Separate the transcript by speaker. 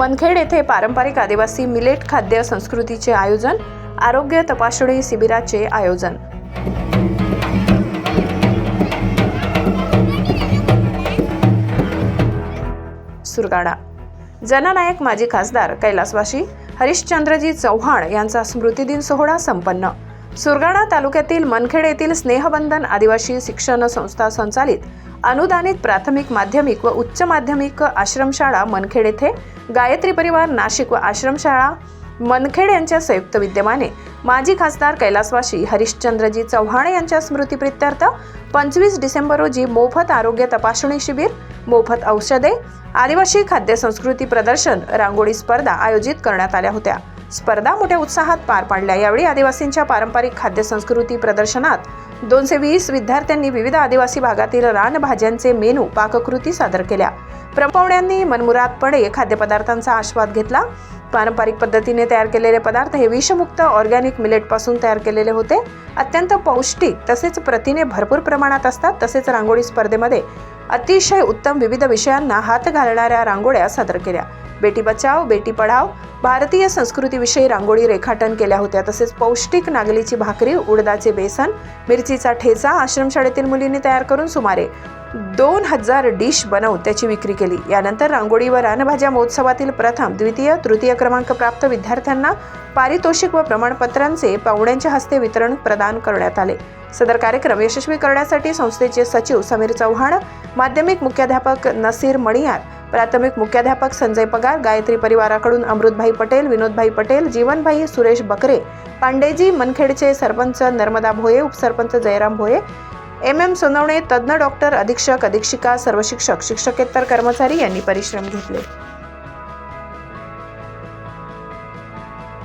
Speaker 1: मनखेड येथे पारंपरिक आदिवासी मिलेट खाद्य संस्कृतीचे आयोजन आरोग्य तपासणी शिबिराचे आयोजन. सुरगाणा. जननायक माजी खासदार कैलासवाशी हरिश्चंद्रजी चव्हाण यांचा स्मृतिदिन सोहळा संपन्न. सुरगाणा तालुक्यातील मनखेड येथील स्नेहबंधन आदिवासी शिक्षण संस्था संचालित अनुदानित प्राथमिक माध्यमिक व उच्च माध्यमिक आश्रमशाळा मनखेड येथे गायत्री परिवार नाशिक व आश्रमशाळा मनखेड यांच्या संयुक्त विद्यमाने माजी खासदार कैलासवाशी हरिश्चंद्रजी चव्हाण यांच्या स्मृतीप्रित्यर्थ पंचवीस डिसेंबर रोजी मोफत आरोग्य तपासणी शिबिर मोफत औषधे आदिवासी खाद्य संस्कृती प्रदर्शन रांगोळी स्पर्धा आयोजित करण्यात आल्या होत्या. स्पर्धा मोठ्या उत्साहात पार पाडल्या. यावेळी आदिवासींच्या पारंपरिक खाद्य संस्कृती प्रदर्शनात दोनशे वीस विद्यार्थ्यांनी विविध आदिवासी भागातील रानभाज्यांचे मेनू पाककृती सादर केल्या. प्रमपावण्यांनी मनमुरादपणे खाद्यपदार्थांचा आस्वाद घेतला. पारंपरिक पद्धतीने तयार केलेले पदार्थ हे विषमुक्त ऑर्गॅनिक मिलेटपासून तयार केलेले होते. अत्यंत पौष्टिक तसेच प्रथिने भरपूर प्रमाणात असतात. तसेच रांगोळी स्पर्धेमध्ये अतिशय उत्तम विविध विषयांना हात घालणाऱ्या रांगोळ्या सादर केल्या. बेटी बचाव बेटी पढाव भारतीय संस्कृतीविषयी रांगोळी रेखाटन केल्या होत्या. तसेच पौष्टिक नागलीची भाकरी उडदाचे बेसन मिरचीचा ठेचा आश्रमशाळेतील मुलींनी तयार करून सुमारे दोन हजार डिश बनवून त्याची विक्री केली. यानंतर रांगोळी व रानभाज्या महोत्सवातील प्रथम द्वितीय तृतीय क्रमांक प्राप्त विद्यार्थ्यांना पारितोषिक व प्रमाणपत्रांचे पाहुण्यांच्या हस्ते वितरण प्रदान करण्यात आले. सदर कार्यक्रम यशस्वी करण्यासाठी संस्थेचे सचिव समीर चव्हाण माध्यमिक मुख्याध्यापक नसीर मणियार प्राथमिक मुख्याध्यापक संजय पगार गायत्री परिवाराकडून अमृतभाई पटेल विनोदभाई पटेल जीवनभाई सुरेश बकरे पांडेजी मनखेडचे सरपंच नर्मदा भोये उपसरपंच जयराम भोये एम एम सोनवणे तज्ज्ञ डॉक्टर अधीक्षक अधीक्षिका सर्व शिक्षक शिक्षकेतर कर्मचारी यांनी परिश्रम घेतले.